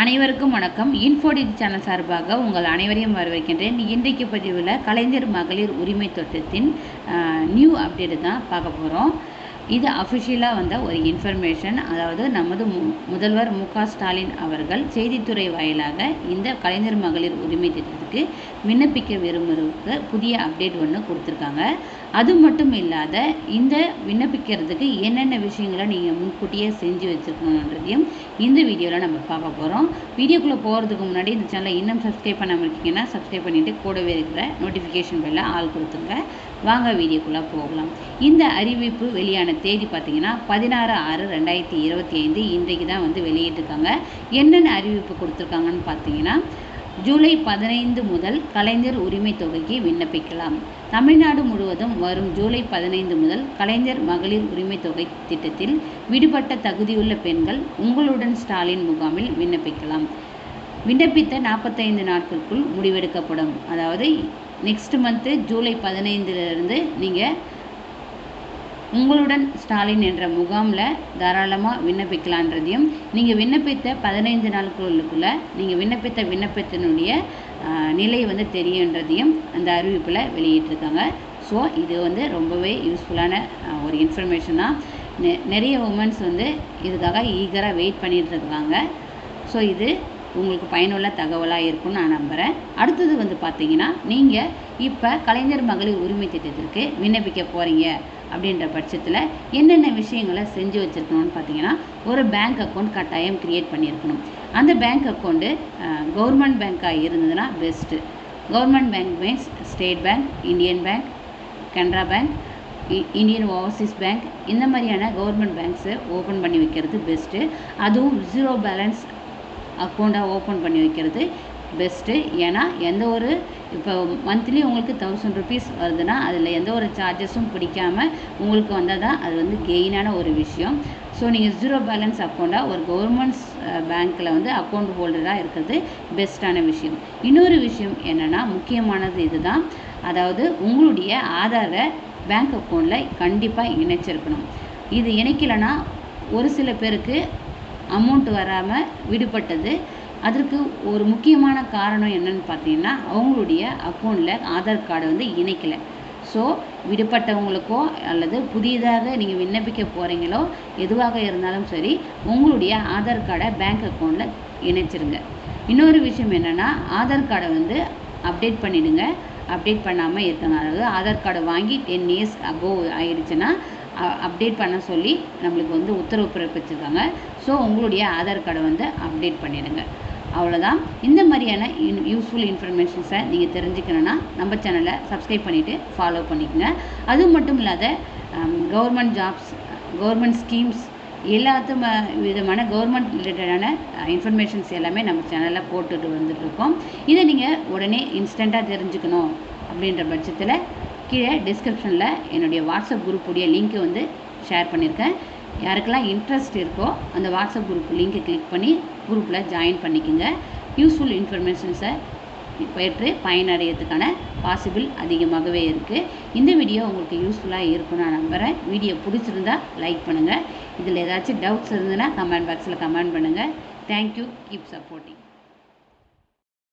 அனைவருக்கும் வணக்கம். இன்ஃபோடிக் சேனல் சார்பாக உங்கள் அனைவரையும் வரவேற்கின்றேன். இன்றைக்கு பதிவில் கலைஞர் மகளிர் உரிமை திட்டத்தின் நியூ அப்டேட் தான் பார்க்க போகிறோம் இது அஃபிஷியலாக வந்த ஒரு இன்ஃபர்மேஷன் அதாவது நமது மு முதல்வர் மு க. ஸ்டாலின் அவர்கள் செய்தித்துறை வாயிலாக இந்த கலைஞர் மகளிர் உரிமை திட்டத்துக்கு விண்ணப்பிக்க விரும்புகிறவருக்கு புதிய அப்டேட் ஒன்று கொடுத்துருக்காங்க. அது மட்டும் இல்லாத இந்த விண்ணப்பிக்கிறதுக்கு என்னென்ன விஷயங்களை நீங்கள் முன்கூட்டியே செஞ்சு வச்சுருக்கணுன்றதையும் இந்த வீடியோவில் நம்ம பார்க்க போகிறோம் வீடியோக்குள்ளே போகிறதுக்கு முன்னாடி இந்த சேனலை இன்னும் சப்ஸ்கிரைப் பண்ணாமல் இருக்கீங்கன்னா சப்ஸ்கிரைப் பண்ணிவிட்டு கூடவே இருக்கிற நோட்டிஃபிகேஷன் பெல்ல ஆள் கொடுத்துருங்க. வாங்க வீடியோக்குள்ளே போகலாம். இந்த அறிவிப்பு வெளியானது தேதி பார்த்தீங்கன்னா பதினாறு ஆறு ரெண்டாயிரத்தி இருபத்தி ஐந்து இன்றைக்கு தான் வந்து வெளியிட்டிருக்காங்க. என்னென்ன அறிவிப்பு கொடுத்துருக்காங்கன்னு பார்த்தீங்கன்னா ஜூலை பதினைந்து முதல் கலைஞர் உரிமை தொகைக்கு விண்ணப்பிக்கலாம். தமிழ்நாடு முழுவதும் வரும் ஜூலை பதினைந்து முதல் கலைஞர் மகளிர் உரிமை தொகை திட்டத்தில் விடுபட்ட தகுதியுள்ள பெண்கள் உங்களுடன் ஸ்டாலின் முகாமில் விண்ணப்பிக்கலாம். விண்ணப்பித்த நாற்பத்தைந்து நாட்களுக்குள் முடிவெடுக்கப்படும். அதாவது நெக்ஸ்ட் மந்த்து ஜூலை பதினைந்துலேருந்து நீங்கள் உங்களுடன் ஸ்டாலின் என்ற முகாமில் தாராளமாக விண்ணப்பிக்கலான்றதையும் நீங்கள் விண்ணப்பித்த பதினைந்து நாட்களுக்குள்ளே நீங்கள் விண்ணப்பித்த விண்ணப்பத்தினுடைய நிலை வந்து தெரியுன்றதையும் அந்த அறிவிப்பில் வெளியிட்டிருக்காங்க. ஸோ இது வந்து ரொம்பவே யூஸ்ஃபுல்லான ஒரு இன்ஃபர்மேஷன் தான். நெ நிறைய உமன்ஸ் வந்து இதுக்காக ஈகராக வெயிட் பண்ணிகிட்ருக்காங்க ஸோ இது உங்களுக்கு பயனுள்ள தகவலாக இருக்கும்னு நான் நம்புகிறேன் அடுத்தது வந்து பார்த்தீங்கன்னா நீங்கள் இப்போ கலைஞர் மகளிர் உரிமை திட்டத்திற்கு விண்ணப்பிக்க போகிறீங்க அப்படின்ற பட்சத்தில் என்னென்ன விஷயங்களை செஞ்சு வச்சுருக்கணும்னு பார்த்தீங்கன்னா ஒரு பேங்க் அக்கௌண்ட் கட்டாயம் க்ரியேட் பண்ணியிருக்கணும். அந்த பேங்க் அக்கௌண்ட்டு கவர்மெண்ட் பேங்க்காக இருந்ததுன்னா best government bank means State Bank Indian Bank Canara Bank Indian Overseas Bank இந்த மாதிரியான கவர்மெண்ட் பேங்க்ஸை ஓப்பன் பண்ணி வைக்கிறது பெஸ்ட்டு அதுவும் ஜீரோ பேலன்ஸ் அக்கௌண்ட்டாக ஓப்பன் பண்ணி வைக்கிறது பெஸ்ட்டு ஏன்னா எந்த ஒரு இப்போ மந்த்லி உங்களுக்கு தௌசண்ட் ருபீஸ் வருதுன்னா அதில் எந்த ஒரு சார்ஜஸும் பிடிக்காமல் உங்களுக்கு வந்தால் தான் அது வந்து கெயினான ஒரு விஷயம். ஸோ நீங்கள் ஜீரோ பேலன்ஸ் அக்கௌண்ட்டாக ஒரு கவர்மெண்ட்ஸ் பேங்க்கில் வந்து அக்கௌண்ட் ஹோல்டராக இருக்கிறது பெஸ்ட்டான விஷயம். இன்னொரு விஷயம் என்னென்னா முக்கியமானது இதுதான். அதாவது உங்களுடைய ஆதாரை பேங்க் அக்கௌண்ட்டில் கண்டிப்பாக இணைச்சிருக்கணும். இது இணைக்கலைன்னா ஒரு சில பேருக்கு அமௌண்ட் வராமல் விடுபட்டது. அதற்கு ஒரு முக்கியமான காரணம் என்னன்னு பார்த்தீங்கன்னா அவங்களுடைய அக்கௌண்ட்டில் ஆதார் கார்டை வந்து இணைக்கலை. ஸோ விடுபட்டவங்களுக்கோ அல்லது புதியதாக நீங்கள் விண்ணப்பிக்க போகிறீங்களோ எதுவாக இருந்தாலும் சரி உங்களுடைய ஆதார் கார்டை பேங்க் அக்கௌண்ட்டில் இணைச்சிருங்க. இன்னொரு விஷயம் என்னென்னா ஆதார் கார்டை வந்து அப்டேட் பண்ணிவிடுங்க அப்டேட் பண்ணாமல் இருக்காங்க அதாவது ஆதார் கார்டை வாங்கி டென் இயர்ஸ் அபோவ் ஆயிடுச்சுன்னா அப்டேட் பண்ண சொல்லி நம்மளுக்கு வந்து உத்தரவு பிறப்பிச்சிருக்காங்க. ஸோ உங்களுடைய ஆதார் கார்டை வந்து அப்டேட் பண்ணிவிடுங்க அவ்வளோதான் இந்த மாதிரியான இன் யூஸ்ஃபுல் இன்ஃபர்மேஷன்ஸை நீங்கள் தெரிஞ்சுக்கணுன்னா நம்ம சேனலை சப்ஸ்கிரைப் பண்ணிவிட்டு ஃபாலோ பண்ணிக்கோங்க. அது மட்டும் இல்லாத கவர்மெண்ட் ஜாப்ஸ் கவர்மெண்ட் ஸ்கீம்ஸ் எல்லாத்து விதமான கவர்மெண்ட் ரிலேட்டடான இன்ஃபர்மேஷன்ஸ் எல்லாமே நம்ம சேனலில் போட்டுட்டு வந்துட்டுருக்கோம் இதை நீங்கள் உடனே இன்ஸ்டண்ட்டாக தெரிஞ்சுக்கணும் அப்படின்ற பட்சத்தில் கீழே டிஸ்கிரிப்ஷனில் என்னுடைய வாட்ஸ்அப் குரூப்புடைய லிங்க்கை வந்து ஷேர் பண்ணியிருக்கேன் யாருக்கெல்லாம் இன்ட்ரெஸ்ட் இருக்கோ அந்த வாட்ஸ்அப் குரூப் லிங்கை கிளிக் பண்ணி குரூப்பில் ஜாயின் பண்ணிக்கோங்க. யூஸ்ஃபுல் இன்ஃபர்மேஷன்ஸை பெற்று பயனடைகிறதுக்கான பாசிபிள் அதிகமாகவே இருக்குது இந்த வீடியோ உங்களுக்கு யூஸ்ஃபுல்லாக இருக்கும் நான் நம்புகிறேன் வீடியோ பிடிச்சிருந்தா லைக் பண்ணுங்கள் இதில் ஏதாச்சும் டவுட்ஸ் இருந்ததுன்னா கமெண்ட் பாக்ஸில் கமெண்ட் பண்ணுங்கள் தேங்க்யூ கீப் சப்போர்ட்டிங்